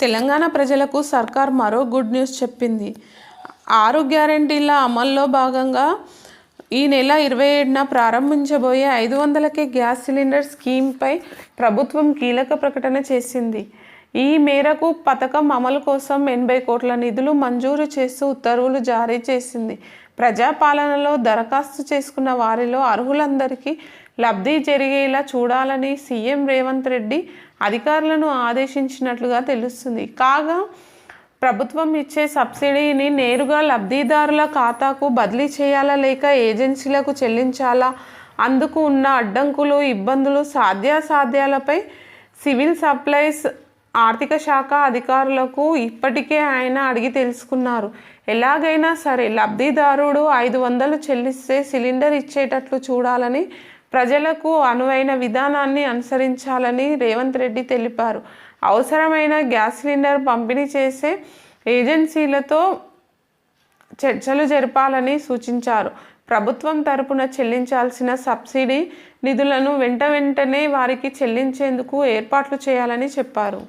తెలంగాణ ప్రజలకు సర్కార్ మరో గుడ్ న్యూస్ చెప్పింది. ఆరు గ్యారెంటీల అమల్లో భాగంగా ఈ నెల ఇరవై ఏడున ప్రారంభించబోయే ఐదు వందలకే గ్యాస్ సిలిండర్ స్కీమ్పై ప్రభుత్వం కీలక ప్రకటన చేసింది. ఈ మేరకు పథకం అమలు కోసం ఎనభై కోట్ల నిధులు మంజూరు చేస్తూ ఉత్తర్వులు జారీ చేసింది. ప్రజాపాలనలో దరఖాస్తు చేసుకున్న వారిలో అర్హులందరికీ లబ్ధి జరిగేలా చూడాలని సీఎం రేవంత్ రెడ్డి అధికారులను ఆదేశించినట్లుగా తెలుస్తుంది. కాగా ప్రభుత్వం ఇచ్చే సబ్సిడీని నేరుగా లబ్ధిదారుల ఖాతాకు బదిలీ చేయాలా లేక ఏజెన్సీలకు చెల్లించాలా? అందుకు ఉన్న అడ్డంకులు ఇబ్బందులు సాధ్యాసాధ్యాలపై సివిల్ సప్లైస్ ఆర్థిక శాఖ అధికారులకు ఇప్పటికే ఆయన అడిగి తెలుసుకున్నారు. ఎలాగైనా సరే లబ్ధిదారుడు ఐదు వందలు చెల్లిస్తే సిలిండర్ ఇచ్చేటట్లు చూడాలని ప్రజలకు అనువైన విధానాన్ని అనుసరించాలని రేవంత్ రెడ్డి తెలిపారు. అవసరమైన గ్యాస్ సిలిండర్ పంపిణీ చేసే ఏజెన్సీలతో చర్చలు జరపాలని సూచించారు. ప్రభుత్వం తరపున చెల్లించాల్సిన సబ్సిడీ నిధులను వెంట వెంటనే వారికి చెల్లించేందుకు ఏర్పాట్లు చేయాలని చెప్పారు.